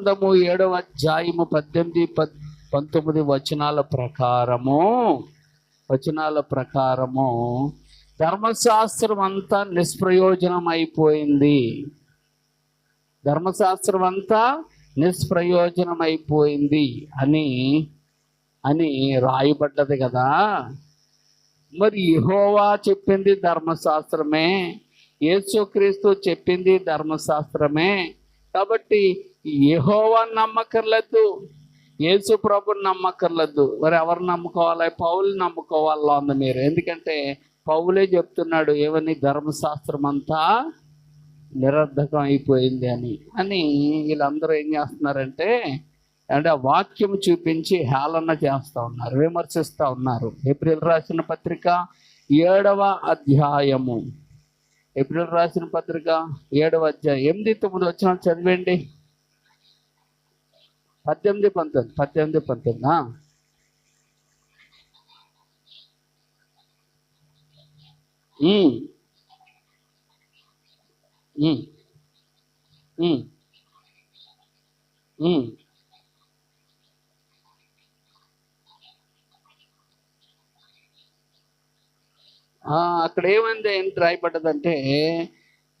గ్రంథము ఏడవ అధ్యాయము పద్దెనిమిది పంతొమ్మిది వచనాల ప్రకారము. వచనాల ప్రకారము. ధర్మశాస్త్రం అంతా నిష్ప్రయోజనం అయిపోయింది ధర్మశాస్త్రం అంతా నిష్ప్రయోజనం అయిపోయింది అని అని రాయబడ్డది కదా. మరి యెహోవా చెప్పింది ధర్మశాస్త్రమే. యేసుక్రీస్తు చెప్పింది ధర్మశాస్త్రమే. కాబట్టి ఏహోవా నమ్మకర్లేదు యేసు ప్రభుని నమ్మకర్లేదు మరి ఎవరు నమ్ముకోవాలి? పౌలు నమ్ముకోవాలో ఉంది మీరు. ఎందుకంటే పౌలే చెప్తున్నాడు ఏమని ధర్మశాస్త్రం అంతా నిరర్ధకం అయిపోయింది అని. అని వీళ్ళందరూ ఏం చేస్తున్నారంటే అంటే ఆ వాక్యం చూపించి హేళన చేస్తూ ఉన్నారు విమర్శిస్తూ ఉన్నారు. ఏప్రిల్ రాసిన పత్రిక ఏడవ అధ్యాయము. ఏప్రిల్ రాసిన పత్రిక ఏడవ అధ్యాయం. ఎనిమిది తొమ్మిది వచ్చిన చదివండి పద్దెనిమిది పంతొమ్మిది పద్దెనిమిది పంతొమ్మిది ఉమ్. ఉమ్. ఉమ్. ఆ, అక్కడ ఏమైంది ఏంటి రాయబడ్డదంటే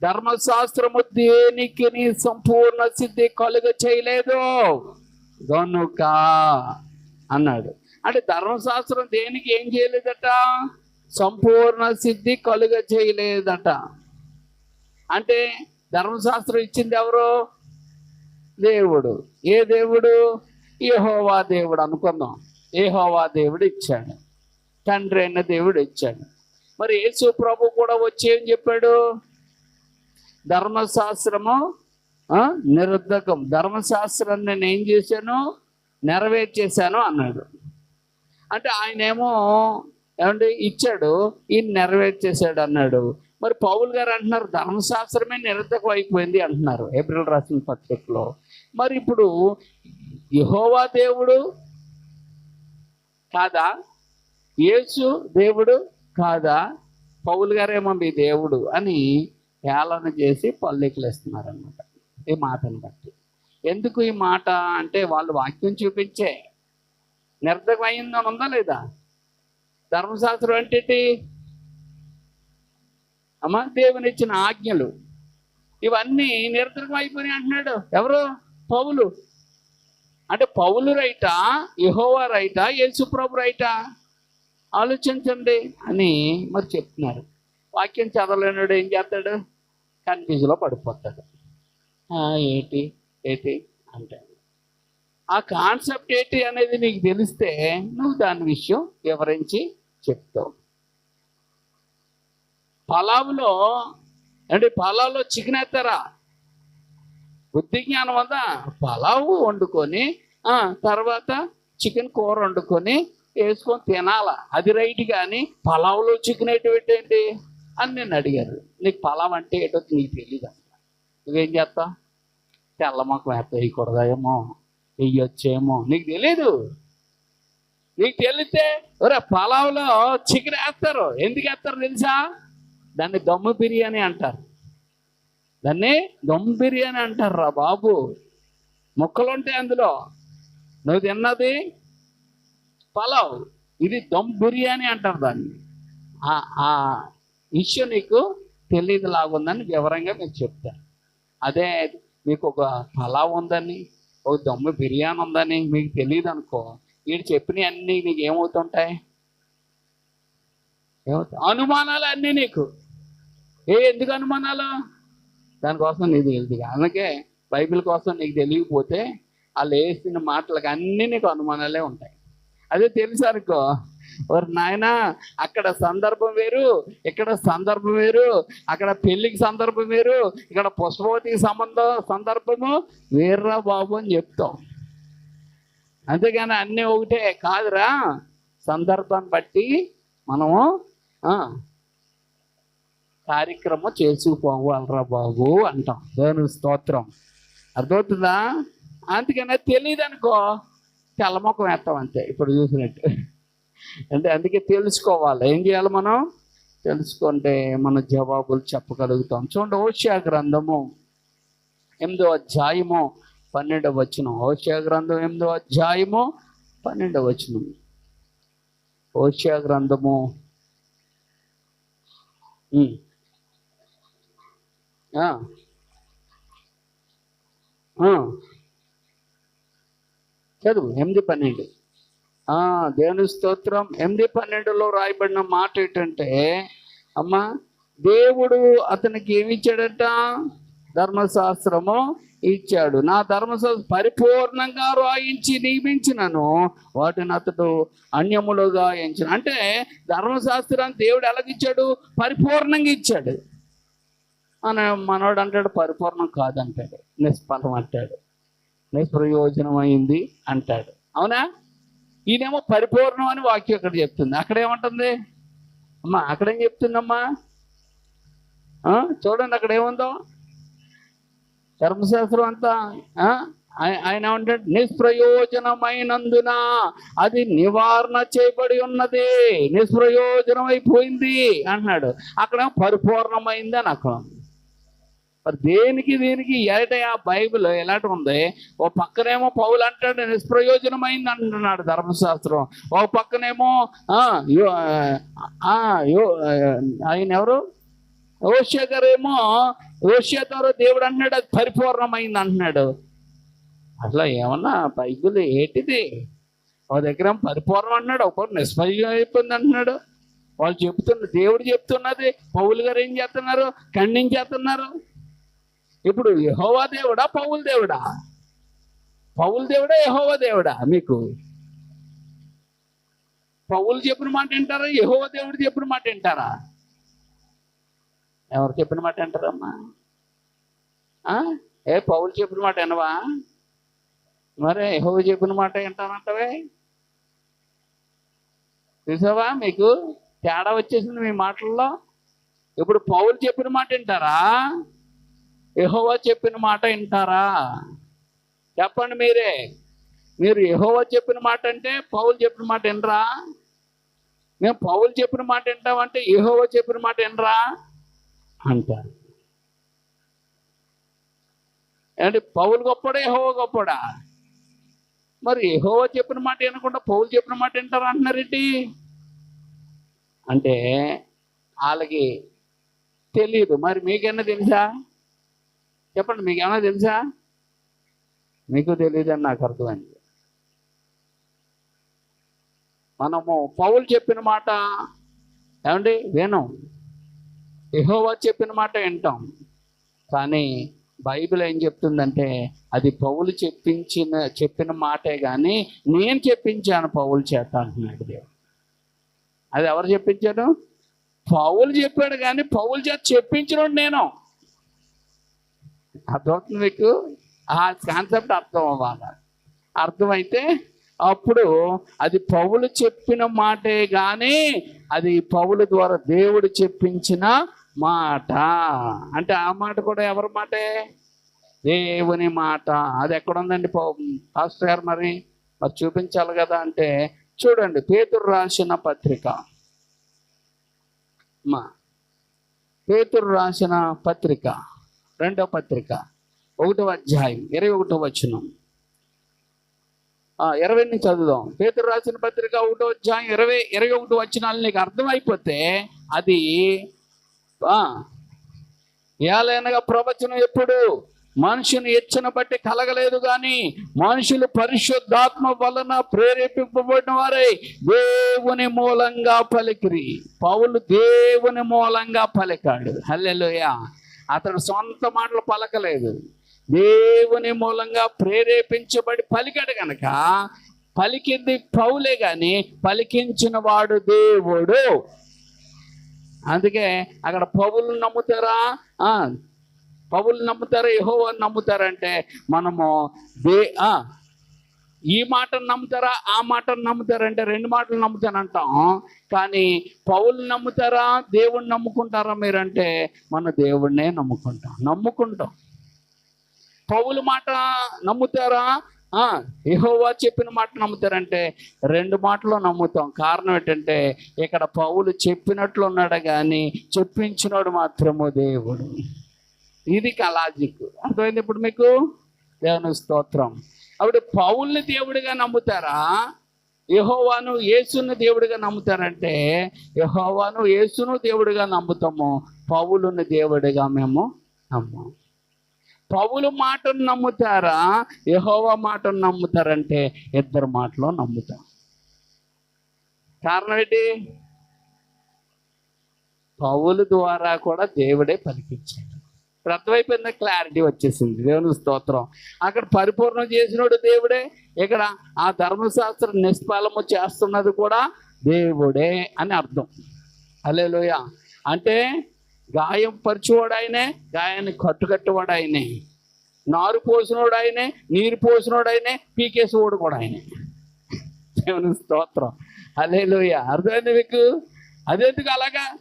ధర్మశాస్త్రము దేనికి సంపూర్ణ సిద్ధి కలుగ చేయలేదు గనుక అన్నాడు. అంటే ధర్మశాస్త్రం దేనికి ఏం చేయలేదట? సంపూర్ణ సిద్ధి కలుగ చేయలేదట. అంటే ధర్మశాస్త్రం ఇచ్చింది ఎవరు? దేవుడు. ఏ దేవుడు? ఏహోవా దేవుడు అనుకుందాం. ఏహోవా దేవుడు ఇచ్చాడు. తండ్రి అయిన దేవుడు ఇచ్చాడు. మరి యేసు ప్రభు కూడా వచ్చి ఏం చెప్పాడు? ధర్మశాస్త్రము నిరుద్ధకం. ధర్మశాస్త్రాన్ని నేను ఏం చేశాను? నెరవేర్చేశాను అన్నాడు. అంటే ఆయన ఏమో ఏమంటే ఇచ్చాడు. ఈయన నెరవేర్చేశాడు అన్నాడు. మరి పౌల్ గారు అంటున్నారు ధర్మశాస్త్రమే నిరర్ధకం అయిపోయింది అంటున్నారు ఏప్రిల్ రాసిన పత్రికలో. మరి ఇప్పుడు యహోవా దేవుడు కాదా? యేసు దేవుడు కాదా? పౌలు గారేమో మీ దేవుడు అని హేళన చేసి పల్లెకిలేస్తున్నారనమాట ఈ మాటను బట్టి. ఎందుకు ఈ మాట? అంటే వాళ్ళు వాక్యం చూపించే నిర్ధకం అయిందని ఉందా లేదా? ధర్మశాస్త్రం అంటే ఏంటి? దేవుని ఇచ్చిన ఆజ్ఞలు. ఇవన్నీ నిర్ధకం అయిపోయినాయి అంటున్నాడు. ఎవరు? పౌలు. అంటే పౌలు రైటా? యెహోవా రైటా? యేసుప్రభు రైటా? ఆలోచించండి అని మరి చెప్తున్నారు. వాక్యం చదవలేనాడు ఏం చేస్తాడు? కన్ఫ్యూజ్లో పడిపోతాడు. ఏంటి? ఏంటి? అంటాడు ఆ కాన్సెప్ట్ ఏంటి అనేది నీకు తెలిస్తే నువ్వు దాని విషయం వివరించి చెప్తావు. పలావులో అంటే పలావులో చికెన్ వేస్తారా బుద్ధి జ్ఞానం ఉందా? పలావు వండుకొని తర్వాత చికెన్ కూర వండుకొని వేసుకొని తినాలా? అది రైట్ కానీ పలావులో చికెన్ ఎటు ఏంటి అని నేను అడిగారు. నీకు పలావ్ అంటే ఏటో నీకు తెలియదు నువ్వేం చేస్తావు తెల్ల మాకు వేస్తా వేయకూడదేమో వేయొచ్చేమో నీకు తెలీదు? నీకు తెలిస్తే ఒరే పొలంలో చికెన్ వేస్తారు. ఎందుకు వేస్తారు తెలుసా? దాన్ని దమ్ము బిర్యానీ అంటారు. దాన్ని దమ్ బిర్యానీ అంటారు రా బాబు. ముక్కలు ఉంటాయి అందులో. నువ్వు తిన్నది పలావ్. ఇది దమ్ బిర్యానీ అంటారు దాన్ని. ఆ- ఆ ఇష్యూ నీకు తెలియదు లాగుందని వివరంగా మీకు చెప్తాను. అదే మీకు ఒక పలావ్ ఉందని ఒక దమ్ము బిర్యానీ ఉందని మీకు తెలియదు అనుకో వీడు చెప్పినవి అన్నీ నీకు ఏమవుతుంటాయి ఏమవుతాయి అనుమానాలు అన్నీ నీకు. ఏ ఎందుకు అనుమానాలు? దానికోసం నీకు తెలియదు అందుకే బైబిల్ కోసం నీకు తెలియకపోతే వాళ్ళు వేసిన మాటలకు అన్నీ నీకు అనుమానాలే ఉంటాయి. అదే తెలుసు అనుకో ఓరి నాయన అక్కడ సందర్భం వేరు ఇక్కడ సందర్భం వేరు అక్కడ పెళ్ళికి సందర్భం వేరు ఇక్కడ పుష్పవతికి సంబంధం సందర్భము వేర్రా బాబు అని చెప్తాం. అంతేగాని అన్నీ ఒకటే కాదురా. సందర్భాన్ని బట్టి మనము ఆ, కార్యక్రమం చేసుకుపోవాలరా బాబు అంటాం. దేవుని స్తోత్రం. అర్థమవుతుందా? అందుకనే తెలియదు అనుకో తెల్లముఖం వేస్తాం అంతే ఇప్పుడు చూసినట్టు. అంటే అందుకే తెలుసుకోవాలి. ఏం చేయాలి మనం? తెలుసుకుంటే మన జవాబులు చెప్పగలుగుతాం. చూడండి ఓషియా గ్రంథము ఎనిమిదో అధ్యాయము పన్నెండవ వచనం. ఓషియా గ్రంథం ఎనిమిదో అధ్యాయము పన్నెండవ వచనం. ఓషియా గ్రంథము చదువు. ఎనిమిది పన్నెండు. దేవుని స్తోత్రం. ఎనిమిది పన్నెండులో రాయబడిన మాట ఏంటంటే అమ్మా దేవుడు అతనికి ఏమి ఇచ్చాడట ధర్మశాస్త్రము ఇచ్చాడు. నా ధర్మశాస్త్రం పరిపూర్ణంగా రాయించి నియమించినను. వాటిని అతడు అన్యములుగా ఎంచిన అంటే ధర్మశాస్త్రాన్ని దేవుడు ఎలాగిచ్చాడు? పరిపూర్ణంగా ఇచ్చాడు. అని మనవాడు అంటాడు పరిపూర్ణం కాదంటాడు. నిష్ఫలం అంటాడు నిష్ప్రయోజనం అయింది అంటాడు. అవునా? ఈయనేమో పరిపూర్ణం అని వాక్యం ఇక్కడ చెప్తుంది అక్కడేమంటుంది అమ్మా అక్కడేం చెప్తుందమ్మా ఆ? చూడండి అక్కడ ఏముందో ధర్మశాస్త్రం అంతా ఆ? ఆయన ఏమంటాడు నిష్ప్రయోజనమైనందున అది నివారణ చేయబడి ఉన్నది నిష్ప్రయోజనమైపోయింది అంటున్నాడు అక్కడ పరిపూర్ణమైంది అని అక్కడ ఉంది. మరి దేనికి దీనికి ఏట ఆ బైబిల్ ఎలాంటి ఉంది? ఓ పక్కనేమో పౌలు అంటాడు నిష్ప్రయోజనమైంది అంటున్నాడు ధర్మశాస్త్రం. ఓ పక్కనేమో యో- యో- ఆయన ఎవరు? ఓషియా గారు ఏమో ఓషియా ద్వారా దేవుడు అంటున్నాడు అది పరిపూర్ణమైంది అంటున్నాడు. అసలు ఏమన్నా బైబిల్ ఏంటిది? ఒక దగ్గర పరిపూర్ణం అంటున్నాడు ఒకరు నిష్ప్రయోజనం అయిపోయింది అంటున్నాడు. వాళ్ళు చెప్తున్న దేవుడు చెప్తున్నది పౌలు గారు ఏం చేస్తున్నారు? ఖండించేస్తున్నారు. ఇప్పుడు యహోవా దేవుడా పౌలు దేవుడా? పౌలు దేవుడా యహోవా దేవుడా మీకు? పౌలు చెప్పిన మాట వింటారా? యహోవా దేవుడు చెప్పిన మాట వింటారా? ఎవరు చెప్పిన మాట వింటారమ్మా? ఆ? ఏ పౌలు చెప్పిన మాట వినవా? మరి యహోవ చెప్పిన మాట వింటానంటవే చూసావా మీకు? తేడా వచ్చేసింది మీ మాటల్లో. ఇప్పుడు పౌలు చెప్పిన మాట వింటారా? యహోవా చెప్పిన మాట వింటారా? చెప్పండి మీరే. మీరు యహోవా చెప్పిన మాట అంటే పౌలు చెప్పిన మాట వినరా? మేము పౌలు చెప్పిన మాట వింటామంటే యహోవా చెప్పిన మాట వినరా? అంటారు. ఏంటి పౌలు గొప్పడా యహోవా గొప్పడా? మరి యహోవా చెప్పిన మాట వినకుండా పౌలు చెప్పిన మాట వింటారా అంటున్నారేంటి అంటే వాళ్ళకి తెలియదు మరి మీకేమన్నా తెలుసా? చెప్పండి మీకు ఏమైనా తెలుసా? మీకు తెలియదు అని నాకు అర్థమైంది. మనము పౌలు చెప్పిన మాట ఏమండి? వినం. యెహోవా చెప్పిన మాట వింటాం. కానీ బైబిల్ ఏం చెప్తుందంటే అది పౌలు చెప్పించిన చెప్పిన మాటే కానీ నేను చెప్పించాను పౌలు చేత అంటున్నాడు దేవుడు. అది ఎవరు చెప్పించాడు? పౌలు చెప్పాడు కానీ పౌలు చేత చెప్పించినోడు నేను. అర్థమవుతుంది మీకు? ఆ కాన్సెప్ట్ అర్థం అవ్వాలి. అర్థమైతే అప్పుడు అది పౌలు చెప్పిన మాటే కానీ అది పౌలు ద్వారా దేవుడు చెప్పించిన మాట. అంటే ఆ మాట కూడా ఎవరి మాటే? దేవుని మాట. అది ఎక్కడుందండి పౌ- పాస్టర్ గారు మరి? మరి చూపించాలి కదా అంటే చూడండి పేతురు రాసిన పత్రిక. మా పేతురు రాసిన పత్రిక. రెండవ పత్రిక ఒకటో అధ్యాయం ఇరవై ఒకటో వచనం. ఇరవై నుంచి చదువుదాం. పేతురు రాసిన పత్రిక ఒకటో అధ్యాయం ఇరవై ఇరవై ఒకటి వచనాలు నీకు అర్థమైపోతే అది ఏలైనగా ప్రవచనం ఎప్పుడు? మనుషుని ఎచ్చన బట్టి కలగలేదు కానీ మనుషులు పరిశుద్ధాత్మ వలన ప్రేరేపింపబడిన వారే దేవుని మూలంగా పలికిరి. పౌలు దేవుని మూలంగా పలికాడు. హల్లెలూయా. అతడు సొంత మాటలు పలకలేదు. దేవుని మూలంగా ప్రేరేపించబడి పలికాడు కనుక పలికింది పౌలే కానీ పలికించిన వాడు దేవుడు. అందుకే అక్కడ పౌలు నమ్ముతారా? పౌలు నమ్ముతారా? యెహోవా నమ్ముతారంటే మనము దే ఈ మాటను నమ్ముతారా ఆ మాటను నమ్ముతారంటే రెండు మాటలు నమ్ముతానంటాం. కానీ పౌలు నమ్ముతారా దేవుణ్ణి నమ్ముకుంటారా మీరంటే మన దేవుణ్ణే నమ్ముకుంటాం. నమ్ముకుంటాం. పౌలు మాట నమ్ముతారా? ఏహోవా చెప్పిన మాట నమ్ముతారంటే రెండు మాటలు నమ్ముతాం. కారణం ఏంటంటే ఇక్కడ పౌలు చెప్పినట్లు ఉన్నాడు కానీ చెప్పించినోడు మాత్రము దేవుడు. ఇది కలాజిక్. అర్థమైంది ఇప్పుడు మీకు? దేవుని స్తోత్రం. అప్పుడు పౌల్ని దేవుడిగా నమ్ముతారా? యహోవాను యేసును దేవుడిగా నమ్ముతారంటే యహోవాను యేసును దేవుడిగా నమ్ముతాము పౌలును దేవుడిగా మేము నమ్ము పౌలు మాటను నమ్ముతారా? యహోవా మాటను నమ్ముతారంటే ఇద్దరు మాటలు నమ్ముతాం. కారణం ఏంటి? పౌలు ద్వారా కూడా దేవుడే పలికించాడు. అర్థమైపోయింది? క్లారిటీ వచ్చేసింది. దేవుని స్తోత్రం. అక్కడ పరిపూర్ణం చేసినోడు దేవుడే. ఇక్కడ ఆ ధర్మశాస్త్రం నిష్పాలము చేస్తున్నది కూడా దేవుడే అని అర్థం. అలేలోయ అంటే గాయం పరిచేవాడు ఆయనే గాయాన్ని కట్టుకట్టేవాడు ఆయనే నారు పోసినోడు ఆయనే నీరు పోసినోడు ఆయనే పీకేసేవాడు కూడా ఆయనే. దేవుని స్తోత్రం. అలేలోయ అర్థమైంది మీకు? అదెందుకు అలాగా?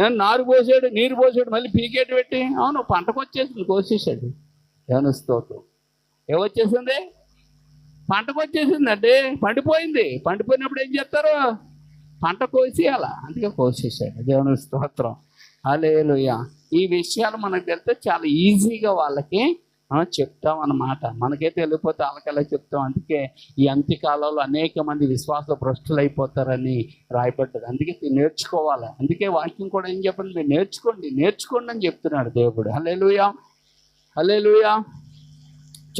నారు పోసాడు నీరు పోసాడు మళ్ళీ పీకేటి పెట్టి. అవును పంటకు వచ్చేసింది కోసేసాడు దేవుని స్తోత్రం? ఏమొచ్చేసింది పంటకు వచ్చేసింది అంటే పండిపోయింది. పండిపోయినప్పుడు ఏం చేస్తారు? పంట కోసేయాల? అందుకే కోసేసాడు దేవుని స్తోత్రం. అలేలుయ ఈ విషయాలు మనకు తెలిస్తే చాలా ఈజీగా వాళ్ళకి చెప్తాం అన్నమాట. మనకైతే వెళ్ళిపోతే వాళ్ళకెలా చెప్తాం? అందుకే ఈ అంత్యకాలంలో అనేక మంది విశ్వాస భ్రష్టులు అయిపోతారని రాయబడ్డది. అందుకే మీరు నేర్చుకోవాలి. అందుకే వాక్యం కూడా ఏం చెప్పండి? మీరు నేర్చుకోండి. నేర్చుకోండి అని చెప్తున్నాడు దేవుడు. హలేలుయా హలేలుయా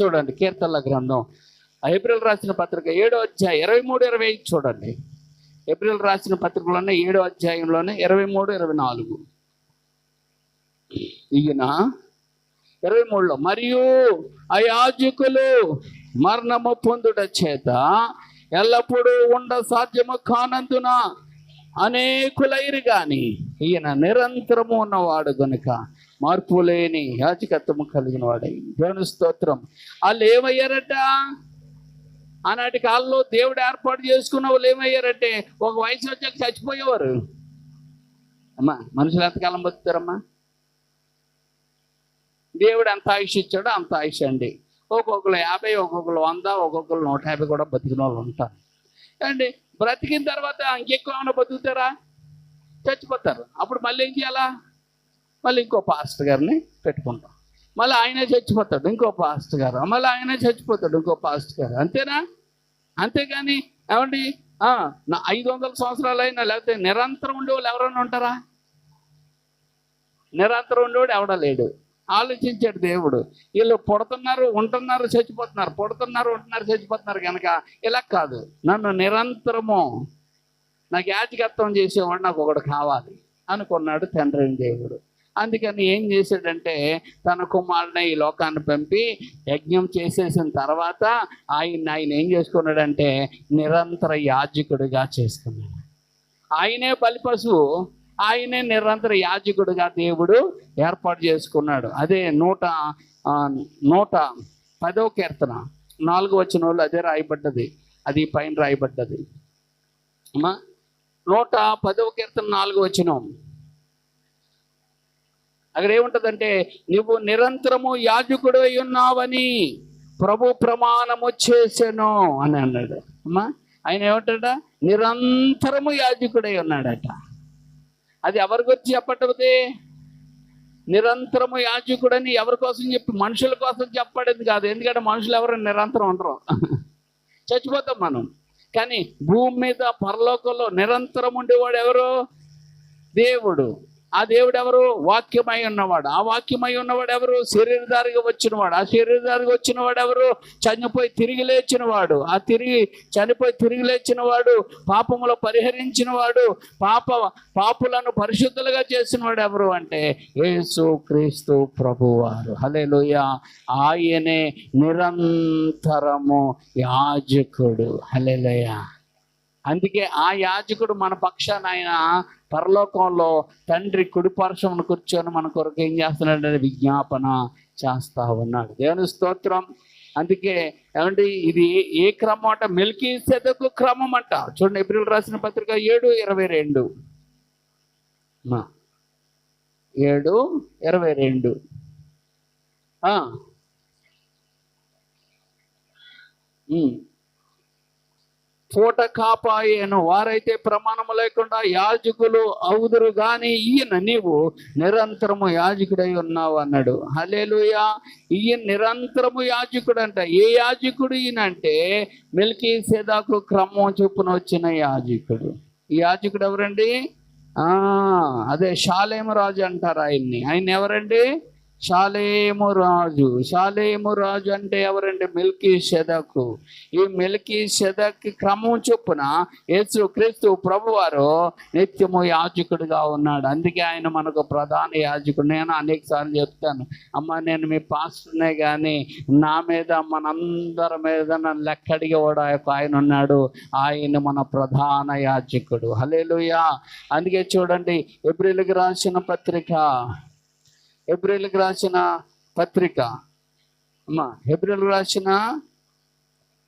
చూడండి కీర్తనల గ్రంథం. ఏప్రిల్ రాసిన పత్రిక ఏడో అధ్యాయం ఇరవై మూడు ఇరవై ఐదు చూడండి. ఏప్రిల్ రాసిన పత్రికలోనే ఏడో అధ్యాయంలోనే ఇరవై మూడు ఇరవై నాలుగు. ఈయన ఇరవై మూడులో మరియు ఆ యాజకులు మరణము పొందుట చేత ఎల్లప్పుడూ ఉండ సాధ్యము కానందున అనేకులైరు గాని ఈయన నిరంతరము ఉన్నవాడు గనుక మార్పు లేని యాజకత్వము కలిగిన వాడై. దేవుని స్తోత్రం. వాళ్ళు ఏమయ్యారట ఆనాటి కాలంలో దేవుడు ఏర్పాటు చేసుకున్న వాళ్ళు ఏమయ్యారంటే ఒక వయసు వచ్చాక చచ్చిపోయేవారు. అమ్మా మనుషులు ఎంతకాలం బతుకుతారమ్మా? దేవుడు ఎంత ఆయుష్ ఇచ్చాడో అంత ఆయుష్ అండి. ఒక్కొక్కరు యాభై ఒక్కొక్కరు వంద ఒక్కొక్కరు నూట యాభై కూడా బతికిన వాళ్ళు ఉంటారు. అండి బ్రతికిన తర్వాత ఇంకెక్కువ ఏమైనా బతుకుతారా? చచ్చిపోతారు. అప్పుడు మళ్ళీ ఏం చేయాలా? మళ్ళీ ఇంకో పాస్టర్ గారిని పెట్టుకుంటాం. మళ్ళీ ఆయనే చచ్చిపోతాడు ఇంకో పాస్టర్ గారు. మళ్ళీ ఆయనే చచ్చిపోతాడు ఇంకో పాస్టర్ గారు. అంతేనా? అంతేగాని ఏమండి? నా ఐదు వందల సంవత్సరాలు అయినా లేకపోతే నిరంతరం ఉండేవాళ్ళు ఎవరైనా ఉంటారా? నిరంతరం ఉండేవాడు ఎవడా లేడు. ఆలోచించాడు దేవుడు. వీళ్ళు పుడుతున్నారు ఉంటున్నారు చచ్చిపోతున్నారు. పుడుతున్నారు ఉంటున్నారు చచ్చిపోతున్నారు కనుక ఇలా కాదు. నన్ను నిరంతరము నాకు యాజకత్వం చేసేవాడు నాకు ఒకడు కావాలి అనుకున్నాడు తండ్రిని దేవుడు. అందుకని ఏం చేశాడంటే తన కుమారుని ఈ లోకాన్ని పంపి యజ్ఞం చేసేసిన తర్వాత ఆయన ఆయన ఏం చేసుకున్నాడంటే నిరంతర యాజకుడిగా చేసుకున్నాడు. ఆయనే బలి పశువు ఆయనే నిరంతర యాజకుడుగా దేవుడు ఏర్పాటు చేసుకున్నాడు. అదే నూట నూట పదో కీర్తన నాలుగు వచ్చిన వాళ్ళు అదే రాయబడ్డది. అది పైన రాయబడ్డది. అమ్మా నూట పదవ కీర్తన నాలుగు వచ్చిన అక్కడ ఏముంటదంటే నువ్వు నిరంతరము యాజకుడు అయి ఉన్నావని ప్రభు ప్రమాణము చేశాను అని అన్నాడు. అమ్మా ఆయన ఏమంటాడ నిరంతరము యాజకుడై ఉన్నాడట. అది ఎవరి గురించి చెప్పటది నిరంతరము యాజకుడని ఎవరి కోసం చెప్పి మనుషుల కోసం చెప్పడేది కాదు. ఎందుకంటే మనుషులు ఎవరు నిరంతరం ఉండరు. చచ్చిపోతాం మనం. కానీ భూమి మీద పరలోకంలో నిరంతరం ఉండేవాడు ఎవరు? దేవుడు. ఆ దేవుడు ఎవరు వాక్యమై ఉన్నవాడు. ఆ వాక్యమై ఉన్నవాడు ఎవరు శరీరధారిగా వచ్చినవాడు. ఆ శరీరధారిగా వచ్చినవాడు ఎవరు చనిపోయి తిరిగి లేచినవాడు. ఆ తిరిగి చనిపోయి తిరిగి లేచినవాడు పాపములో పరిహరించినవాడు పాప పాపులను పరిశుద్ధులుగా చేసినవాడు ఎవరు అంటే యేసు క్రీస్తు ప్రభువారు. హలేలుయ ఆయనే నిరంతరము యాజకుడు. హల్లెలూయా. అందుకే ఆ యాజకుడు మన పక్షాన ఆయన పరలోకంలో తండ్రి కుడిపార్శ్వమును కూర్చొని మన కొరకు ఏం చేస్తున్నాడు విజ్ఞాపన చేస్తా ఉన్నాడు. దేవుని స్తోత్రం. అందుకే ఏమంటే ఇది ఏ- క్రమం అంట? మెల్కి సెదకు క్రమం అంట. చూడండి ఏప్రిల్ రాసిన పత్రిక ఏడు ఇరవై రెండు. ఏడు ఇరవై రెండు. ఆ. పూట కాపాయేను. వారైతే ప్రమాణము లేకుండా యాజకులు అవుదురు గాని ఈయన నీవు నిరంతరము యాజకుడై ఉన్నావు అన్నాడు. హలేలుయా ఈయన నిరంతరము యాజకుడు అంట ఏ యాజకుడు ఈయన అంటే మిల్కీ సేదాకు క్రమం చొప్పున వచ్చిన యాజకుడు. ఈ యాజకుడు ఎవరండి? అదే షాలేమరాజు అంటారు ఆయన్ని. ఆయన ఎవరండి? షాలేము రాజు షాలేము రాజు అంటే ఎవరండి? మిల్కీ షెదకు ఈ మిల్కీ షెదక్ క్రమం చొప్పున యేసు క్రీస్తు ప్రభువారు నిత్యము యాజకుడిగా ఉన్నాడు. అందుకే ఆయన మనకు ప్రధాన యాజకుడు. నేను అనేక సార్లు చెప్తాను. అమ్మ నేను మీ పాస్టర్నే కానీ నా మీద మనందరి మీద నన్ను లెక్కడిగి కూడా ఒక ఆయన ఉన్నాడు. ఆయన మన ప్రధాన యాజకుడు. హలేలుయా అందుకే చూడండి ఏప్రిల్కి రాసిన పత్రిక ఏప్రిల్కి రాసిన పత్రిక. అమ్మా హెబ్రిల్ రాసిన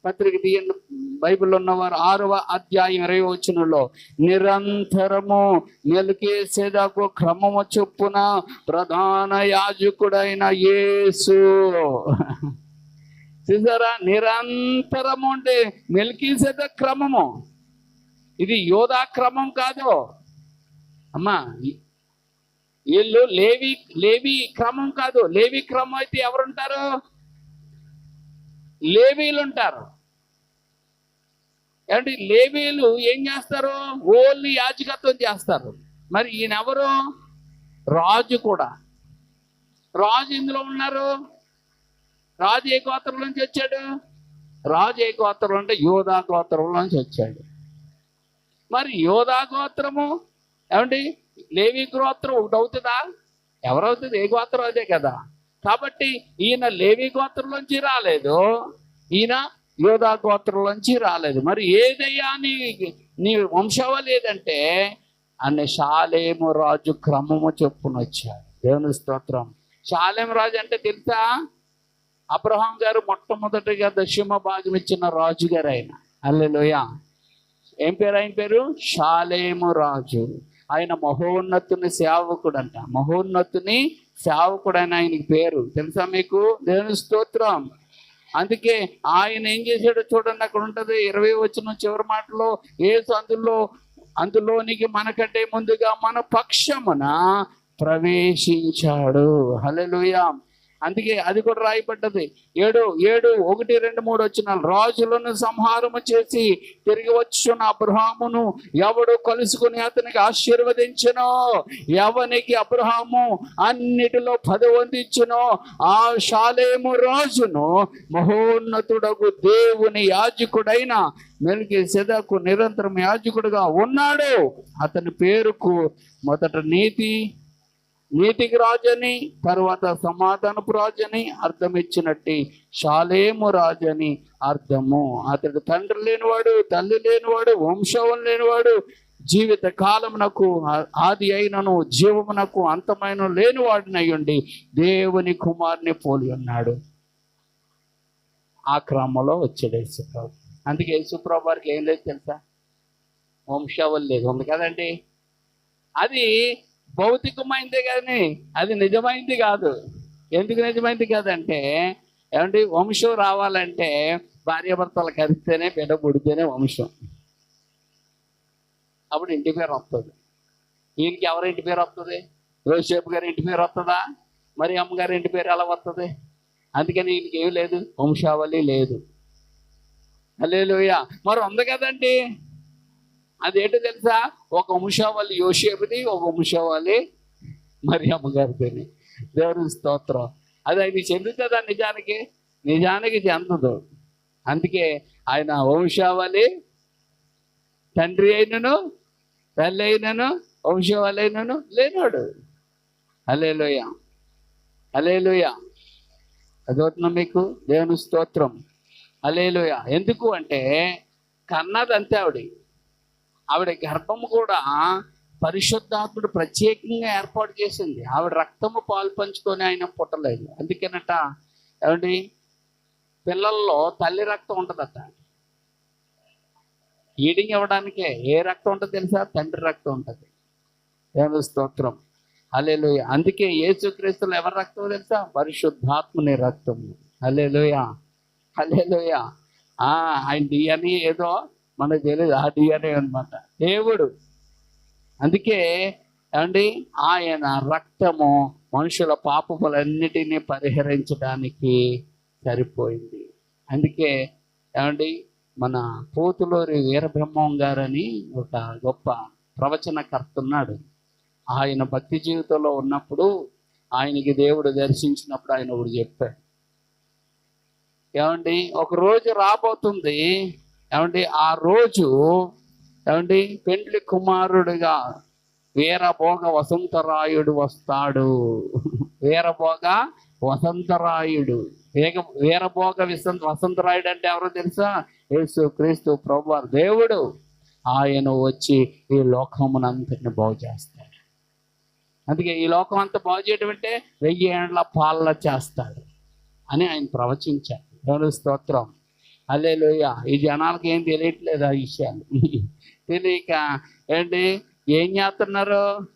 పత్రిక తీయండి బైబిల్లో ఉన్నవారు ఆరవ అధ్యాయం ఇరవై వచ్చినలో నిరంతరము నిలికేసేదాకు క్రమము చొప్పున ప్రధాన యాజకుడైన యేసు. చూసారా? నిరంతరము అంటే మెలికీసేద క్రమము. ఇది యోధా క్రమం కాదు. అమ్మా వీళ్ళు లేవి లేవి క్రమం కాదు. లేవి క్రమం అయితే ఎవరుంటారు? లేవీలు ఉంటారు ఏమంటే లేవీలు ఏం చేస్తారు? ఓన్లీ యాజకత్వం చేస్తారు. మరి ఈయన ఎవరు రాజు కూడా. రాజు ఇందులో ఉన్నారు? రాజు ఏ గోత్రం నుంచి వచ్చాడు? రాజు ఏ గోత్రం అంటే యోధా గోత్రం నుంచి వచ్చాడు. మరి యోధా గోత్రము ఏమండి? లేవి గోత్రం ఒకటి అవుతుందా? ఎవరవుతుంది ఏ గోత్రం అదే కదా. కాబట్టి ఈయన లేవి గోత్రంలోంచి రాలేదు. ఈయన యోధా గోత్రంలోంచి రాలేదు. మరి ఏదయ్యా నీ నీ వంశావళి ఏదంటే? అన్న షాలేము రాజు క్రమము చొప్పున వచ్చాడు. దేవుని స్తోత్రం. షాలేము రాజు అంటే తెలుసా? అబ్రహాం గారు మొట్టమొదటిగా దశమ భాగం ఇచ్చిన రాజు గారు ఆయన. అల్లెలోయ ఏం పేరు? ఆయన పేరు? షాలేము రాజు. ఆయన మహోన్నతుని సేవకుడు అంట మహోన్నతుని సేవకుడు అని ఆయనకి పేరు. తెలుసా మీకు? దేవుని స్తోత్రం. అందుకే ఆయన ఏం చేశాడో చూడండి అక్కడ ఉంటుంది ఇరవై వచ్చిన చివరి మాటలో. ఏసు అందులో అందులోనికి మనకంటే ముందుగా మన పక్షమున ప్రవేశించాడు. హల్లెలూయా. అందుకే అది కూడా రాయబడ్డది. ఏడు ఏడు ఒకటి రెండు మూడు వచ్చిన రాజులను సంహారము చేసి తిరిగి వచ్చున్న అబ్రహామును ఎవడు కలుసుకుని అతనికి ఆశీర్వదించునో? ఎవనికి అబ్రహాము అన్నిటిలో పదవందించునో? ఆ శాలేము రాజును మహోన్నతుడగు దేవుని యాజకుడైన మెలికి సెదకు నిరంతరం యాజకుడుగా ఉన్నాడు. అతని పేరుకు మొదట నీతి నీతికి రాజని తర్వాత సమాధానపు రాజని అర్థం ఇచ్చినట్టు రాజని అర్థము. అతడు తండ్రి లేనివాడు తల్లి లేనివాడు వంశవం లేనివాడు జీవిత కాలమునకు ఆది అయినను జీవమునకు అంతమైన లేనివాడినై ఉండి దేవుని కుమార్ని పోలి ఉన్నాడు. ఆ క్రమంలో వచ్చాడు యేసుప్రభు. అందుకే యేసుప్రభు వారికి ఏం లేదు తెలుసా? వంశావళి లేదు. ఉంది కదండి? అది భౌతికమైందే కానీ అది నిజమైంది కాదు. ఎందుకు నిజమైంది కాదంటే ఏమంటే వంశం రావాలంటే భార్యాభర్తలు కలిస్తేనే బిడ్డ పుడితేనే వంశం. అప్పుడు ఇంటి పేరు వస్తుంది. ఈయనకి ఎవరి ఇంటి పేరు వస్తుంది? రోషేపు గారి ఇంటి పేరు వస్తుందా? మరి అమ్మగారి ఇంటి పేరు ఎలా వస్తుంది? అందుకని ఈయనకి ఏమి లేదు వంశావళి లేదు. అల్లేలుయ మరి ఉంది కదండి. అదేంటో తెలుసా? ఒక వంశావళి యోషేపుది ఒక వంశావళి మరి అమ్మగారిది దేవుని స్తోత్రం. అది ఆయన చెందుతుందా నిజానికి? నిజానికి చెందదు. అందుకే ఆయన వంశావళి తండ్రి అయినను తల్లి అయినను వంశావళి అయినను లేనాడు. అలేలోయ అలేలోయ అదవుతున్నా మీకు? దేవుని స్తోత్రం. అలేలోయ ఎందుకు అంటే కన్నదంతే ఆవిడ. ఆవిడ గర్భము కూడా పరిశుద్ధాత్ముడు ప్రత్యేకంగా ఏర్పాటు చేసింది. ఆవిడ రక్తము పాలు పంచుకొని ఆయన పుట్టలేదు. అందుకేనట ఏమండి? పిల్లల్లో తల్లి రక్తం ఉంటుందట. ఈడింగ్ ఇవ్వడానికే. ఏ రక్తం ఉంటుంది తెలుసా? తండ్రి రక్తం ఉంటుంది. ఏమి స్తోత్రం. అలేలోయ అందుకే యేసుక్రీస్తులు ఎవరి రక్తం తెలుసా? పరిశుద్ధాత్ముని రక్తం అలేలోయ అలేలోయ ఆయన డిఎన్ఏ ఏదో మనకు తెలియదు ఆ డిఎన్ఏ అనమాట దేవుడు. అందుకే ఏమండి? ఆయన రక్తము మనుషుల పాపములన్నిటినీ పరిహరించడానికి సరిపోయింది. అందుకే ఏమండి? మన పోతులూరి వీరబ్రహ్మం గారని ఒక గొప్ప ప్రవచనకర్త ఉన్నాడు ఆయన భక్తి జీవితంలో ఉన్నప్పుడు ఆయనకి దేవుడు దర్శించినప్పుడు ఆయన ఒకడు చెప్పాడు. ఏమండి? ఒక రోజు రాబోతుంది. ఏమండి? ఆ రోజు ఏమండి? పెండ్లి కుమారుడిగా వీరభోగ వసంతరాయుడు వస్తాడు. వీరభోగ వసంతరాయుడు. వేగ వీరభోగ విసంత వసంతరాయుడు అంటే ఎవరో తెలుసా? యేసు క్రీస్తు ప్రభు దేవుడు ఆయన వచ్చి ఈ లోకమునంతటిని బాగు చేస్తాడు. అందుకే ఈ లోకం అంతా బాగు చేయడం అంటే వెయ్యి ఏండ్ల పాలన చేస్తాడు అని ఆయన ప్రవచించాడు. స్తోత్రం. అల్లే ఈ జనాలకి ఏం తెలియట్లేదు ఆ విషయాలు. తెలియక ఏంటి? ఏం చేస్తున్నారు?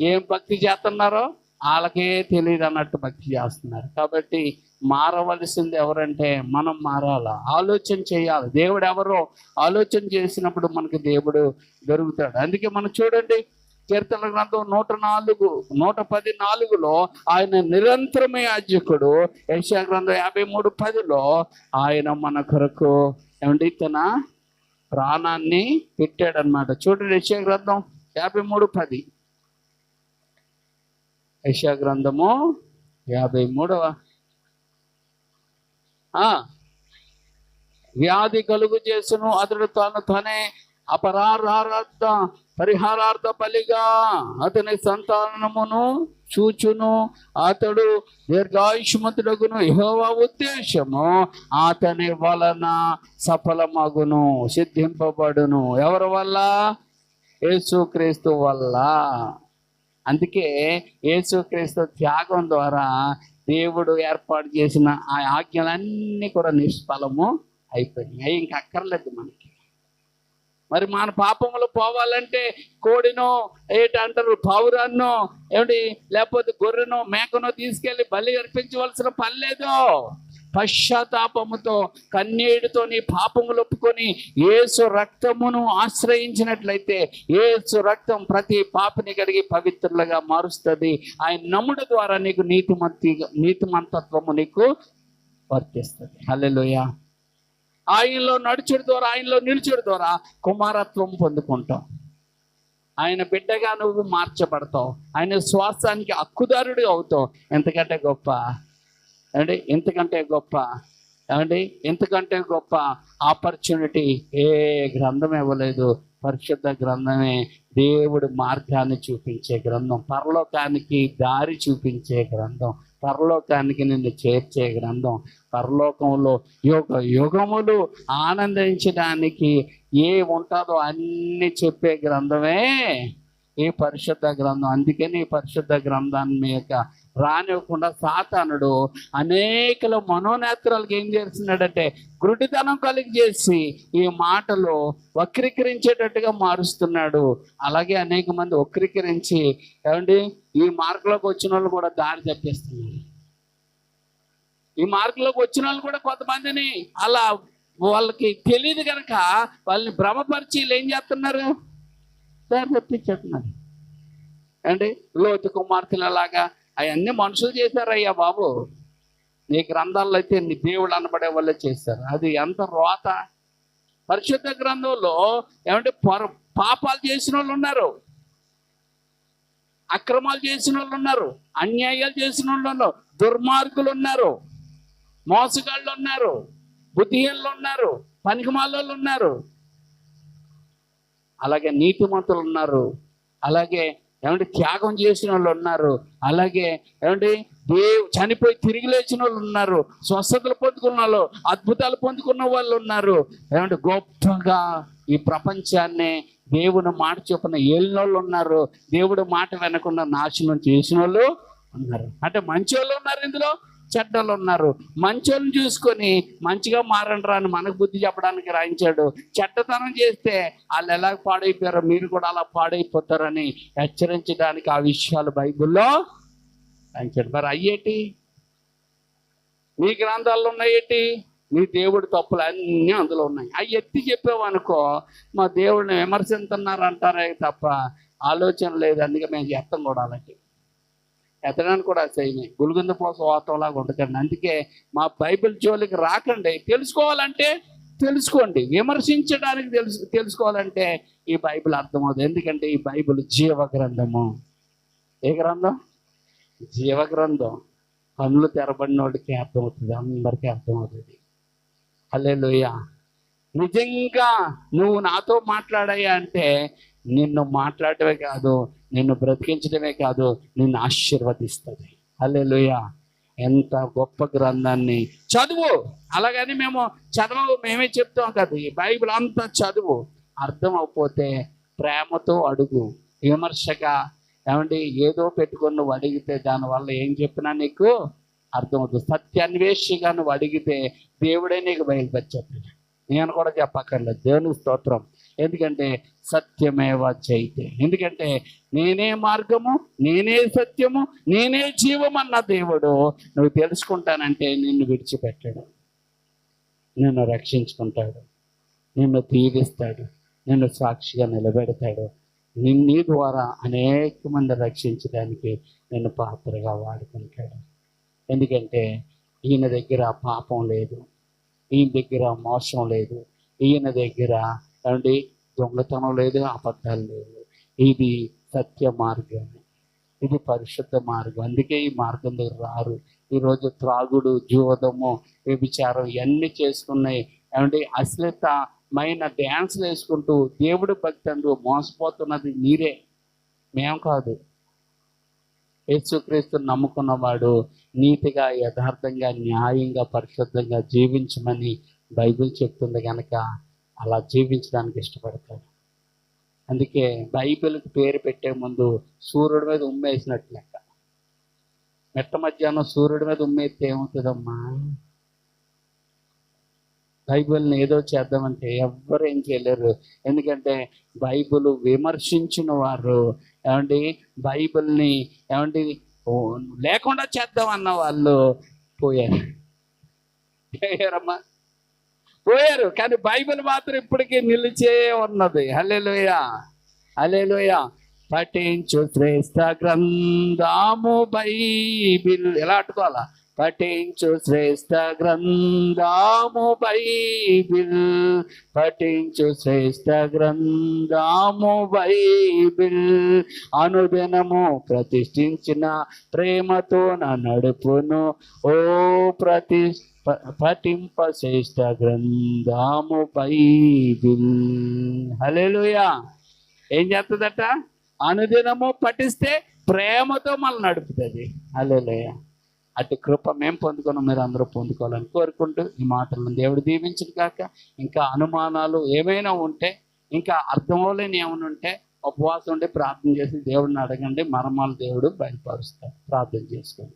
ఏం భక్తి చేస్తున్నారో? వాళ్ళకే తెలియదు అన్నట్టు భక్తి చేస్తున్నారు. కాబట్టి మారవలసింది ఎవరంటే మనం మారాల. ఆలోచన చేయాలి. దేవుడు ఎవరో ఆలోచన చేసినప్పుడు మనకి దేవుడు దొరుకుతాడు. అందుకే మనం చూడండి కీర్తన గ్రంథం నూట నాలుగు నూట పది నాలుగులో ఆయన నిరంతరమే యాజకుడు. యశా గ్రంథం యాభై మూడు పదిలో ఆయన మన కొరకు ఏమండి తన ప్రాణాన్ని పెట్టాడనమాట చూడండి యశా గ్రంథం యాభై మూడు పది. యశా గ్రంథము యాభై మూడవ. వ్యాధి కలుగు చేసును అతడు తాను తనే అపరారార్థ పరిహారార్థ బలిగా అతని సంతానమును చూచును. అతడు దీర్ఘాయుష్మతుడగును. యెహోవా ఉద్దేశము అతని వలన సఫలమగును సిద్ధింపబడును. ఎవరి వల్ల? యేసుక్రీస్తు వల్ల. అందుకే యేసుక్రీస్తు త్యాగం ద్వారా దేవుడు ఏర్పాటు చేసిన ఆ ఆజ్ఞలన్నీ కూడా నిష్ఫలము అయిపోయినాయి. అవి ఇంక అక్కర్లేదు మనకి. మరి మన పాపములు పోవాలంటే కోడినో ఏంటంటారు పావురాన్నో ఏమిటి లేకపోతే గొర్రెనో మేకనో తీసుకెళ్ళి బలి అర్పించవలసిన పని లేదు. పశ్చాత్తాపముతో కన్నీటితో నీ పాపములు ఒప్పుకొని ఏసు రక్తమును ఆశ్రయించినట్లయితే ఏసు రక్తం ప్రతి పాపని కడిగి పవిత్రులుగా మారుస్తుంది. ఆయన నమ్ముడు ద్వారా నీకు నీతిమంతి నీతిమంతత్వము నీకు వర్తిస్తుంది. హల్లెలూయా. ఆయనలో నడుచుడు ద్వారా ఆయనలో నిలుచుడు ద్వారా కుమారత్వం పొందుకుంటాం. ఆయన బిడ్డగా నువ్వు మార్చబడతావు. ఆయన శ్వాసానికి హక్కుదారుడు అవుతావు. ఎంతకంటే గొప్ప? ఏమండి? ఎంతకంటే గొప్ప? ఏమండి? ఎంతకంటే గొప్ప ఆపర్చునిటీ? ఏ గ్రంథం ఇవ్వలేదు. పరిశుద్ధ గ్రంథమే దేవుడు మార్గాన్ని చూపించే గ్రంథం. పరలోకానికి దారి చూపించే గ్రంథం. పరలోకానికి నిన్ను చేర్చే గ్రంథం. పరలోకంలో యుగ యుగములు ఆనందించడానికి ఏ ఉంటుందో అన్ని చెప్పే గ్రంథమే ఈ పరిశుద్ధ గ్రంథం. అందుకని ఈ పరిశుద్ధ గ్రంథాన్ని యొక్క రానివ్వకుండా సాతానుడు అనేకల మనోనేత్రాలకు ఏం చేస్తున్నాడంటే గురుడితనం కలిగి చేసి ఈ మాటలు వక్రీకరించేటట్టుగా మారుస్తున్నాడు. అలాగే అనేక మంది వక్రీకరించి ఏమండి? ఈ మార్గంలోకి వచ్చిన వాళ్ళు కూడా దారి తప్పేస్తున్నారు. ఈ మార్గంలోకి వచ్చిన వాళ్ళు కూడా కొంతమందిని అలా వాళ్ళకి తెలియదు కనుక వాళ్ళని భ్రమపరిచి వీళ్ళు ఏం చేస్తున్నారు? దారి తప్పించేస్తున్నారు. అండి లోతు కుమార్తెలలాగా అవన్నీ మనుషులు చేశారయ్యా బాబు. నీ గ్రంథాల్లో అయితే నీ దేవుడు అనబడే వాళ్ళే చేశారు. అది ఎంత రోత. పరిశుద్ధ గ్రంథంలో ఏమంటే పొర పాపాలు చేసిన వాళ్ళు ఉన్నారు. అక్రమాలు చేసిన వాళ్ళు ఉన్నారు. అన్యాయాలు చేసిన వాళ్ళు ఉన్నారు. దుర్మార్గులు ఉన్నారు. మోసగాళ్ళు ఉన్నారు. బుద్ధిహీనులు ఉన్నారు. పనికిమాలోళ్ళు ఉన్నారు. అలాగే నీతిమంతులు ఉన్నారు. అలాగే ఏమంటే త్యాగం చేసిన వాళ్ళు ఉన్నారు. అలాగే ఏమంటే దేవు చనిపోయి తిరిగి లేచిన వాళ్ళు ఉన్నారు. స్వస్థతలు పొందుకున్న వాళ్ళు అద్భుతాలు పొందుకున్న వాళ్ళు ఉన్నారు. ఏమంటే గొప్పగా ఈ ప్రపంచాన్ని దేవుని మాట చొప్పున ఏలిన వాళ్ళు ఉన్నారు. దేవుడు మాట వినకుండా నాశనం చేసిన వాళ్ళు ఉన్నారు. అంటే మంచి వాళ్ళు ఉన్నారు ఇందులో. చెడ్డలు ఉన్నారు. మంచోళ్ళని చూసుకొని మంచిగా మారండి అని మనకు బుద్ధి చెప్పడానికి రాయించాడు. చెడ్డతనం చేస్తే వాళ్ళు ఎలా పాడైపోయారో మీరు కూడా అలా పాడైపోతారని హెచ్చరించడానికి ఆ విషయాలు బైబిల్లో రాయించాడు. మరి అయ్యేటి మీ గ్రంథాల్లో ఉన్నాయేటి నీ దేవుడి తప్పులు అన్నీ అందులో ఉన్నాయి. అవి ఎత్తి చెప్పావనుకో మా దేవుడిని విమర్శించున్నారు అంటారే తప్ప ఆలోచన లేదు. అందుకే మేము చేస్తాం కూడా అలాంటివి. ఎత్తడానికి కూడా చేయని. గులుగుంద పోస వాతంలాగా ఉండకండి. అందుకే మా బైబిల్ జోలికి రాకండి. తెలుసుకోవాలంటే తెలుసుకోండి. విమర్శించడానికి తెలుసు తెలుసుకోవాలంటే ఈ బైబిల్ అర్థమవుతుంది. ఎందుకంటే ఈ బైబిల్ జీవ గ్రంథము ఏ గ్రంథం? జీవ గ్రంథం కన్నులు తెరబడిన వాడికి అర్థమవుతుంది. అందరికీ అర్థమవుతుంది. హల్లెలూయ. నిజంగా నువ్వు నాతో మాట్లాడాయా అంటే నిన్ను మాట్లాడటమే కాదు నిన్ను బ్రతికించడమే కాదు నిన్ను ఆశీర్వదిస్తుంది. అల్లెలుయ ఎంత గొప్ప గ్రంథాన్ని. చదువు. అలాగని మేము చదవవు మేమే చెప్తాం కదా ఈ బైబిల్ అంతా చదువు. అర్థం అవ్వకపోతే ప్రేమతో అడుగు విమర్శగా. ఏమండి ఏదో పెట్టుకొని నువ్వు అడిగితే దానివల్ల ఏం చెప్పినా నీకు అర్థమవుతుంది. సత్యాన్వేషిగా నువ్వు అడిగితే దేవుడే నీకు బయలుపరిచేస్తాడు. నేను కూడా చెప్పక్కర్లేదు. దేవుని స్తోత్రం. ఎందుకంటే సత్యమేవ చైతే. ఎందుకంటే నేనే మార్గము నేనే సత్యము నేనే జీవమన్న దేవుడు నువ్వు తెలుసుకుంటానంటే నిన్ను విడిచిపెట్టాడు. నిన్ను రక్షించుకుంటాడు. నిన్ను తీరిస్తాడు. నిన్ను సాక్షిగా నిలబెడతాడు. నిన్ను ద్వారా అనేక మంది రక్షించడానికి నిన్ను పాత్రగా వాడుకుంటాడు. ఎందుకంటే ఈయన దగ్గర పాపం లేదు. ఈయన దగ్గర మోసం లేదు. ఈయన దగ్గర ఏమండి? దొంగతనం లేదు అబద్ధాలు లేవు. ఇది సత్య మార్గం ఇది పరిశుద్ధ మార్గం. అందుకే ఈ మార్గం దగ్గర రారు. ఈరోజు త్రాగుడు జూదము వ్యభిచారం ఇవన్నీ చేసుకున్నాయి ఏమంటే అశ్లితమైన డ్యాన్స్లు వేసుకుంటూ దేవుడి భక్తి అంటూ మోసపోతున్నది మీరే. మేం కాదు. యేసుక్రీస్తు నమ్ముకున్నవాడు నీతిగా యథార్థంగా న్యాయంగా పరిశుద్ధంగా జీవించమని బైబిల్ చెప్తుంది కనుక అలా జీవించడానికి ఇష్టపడతాడు. అందుకే బైబిల్కి పేరు పెట్టే ముందు సూర్యుడి మీద ఉమ్మేసినట్లు లెక్క. మెట్ట మధ్యాహ్నం సూర్యుడి మీద ఉమ్మేస్తే ఏమవుతుందమ్మా? బైబిల్ని ఏదో చేద్దామంటే ఎవ్వరు ఏం చేయలేరు. ఎందుకంటే బైబిల్ విమర్శించిన వారు. ఏమండి? బైబిల్ని ఏమండి? లేకుండా చేద్దాం అన్న వాళ్ళు పోయారు. పోయారమ్మా పోయారు. కానీ బైబిల్ మాత్రం ఇప్పటికీ నిలిచే ఉన్నది. హల్లెలూయ. హల్లెలూయ. పఠించు శ్రేష్ఠ గ్రంథాము బైబిల్. ఎలా అట్టుకోవాలా పఠించు శ్రేష్ఠ గ్రంథాము బైబిల్. పఠించు శ్రేష్ఠ గ్రంథాము బైబిల్. అనుదినము ప్రతిష్ఠించిన ప్రేమతో నా నడుపును ఓ ప్రతి ప- పఠింప శ్రేష్ఠ గ్రంథాము బైబిల్. హలేలుయా ఏం చేస్తుందట అనుదినము పఠిస్తే ప్రేమతో మనల్ని నడుపుతుంది. హలేలుయా అటు కృప మేము పొందుకున్నాం మీరు అందరూ పొందుకోవాలని కోరుకుంటూ ఈ మాటలను దేవుడు దీవించిన కాక ఇంకా అనుమానాలు ఏమైనా ఉంటే ఇంకా అర్థమవలేని ఏమైనా ఉంటే ఉపవాసం ఉండి ప్రార్థన చేసి దేవుడిని అడగండి మరమాలు దేవుడు బయలుపరుస్తాడు. ప్రార్థన చేసుకోండి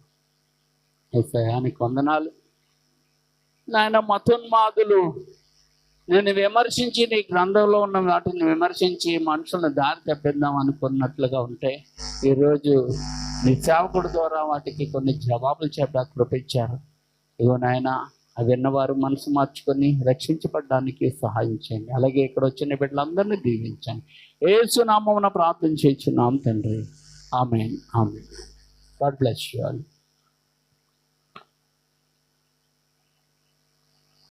ఏసయానికి వందనాలు. నాయన మతోన్మాదులు నేను విమర్శించి నీ గ్రంథంలో ఉన్న వాటిని విమర్శించి మనుషులను దారి తప్పిద్దాం అనుకున్నట్లుగా ఉంటే ఈరోజు నీ సేవకుడు ద్వారా వాటికి కొన్ని జవాబులు చెప్పడానికి కృపించారు. ఇగో నాయన అవి విన్నవారు మనసు మార్చుకొని రక్షించబడడానికి సహాయం చేయండి. అలాగే ఇక్కడ వచ్చిన బిడ్డలందరినీ దీవించండి. ఏసునామమున ప్రార్థన చేయించున్నాం తండ్రి. ఆమె ఆమె గాడ్ బ్లెస్ యూ ఆల్.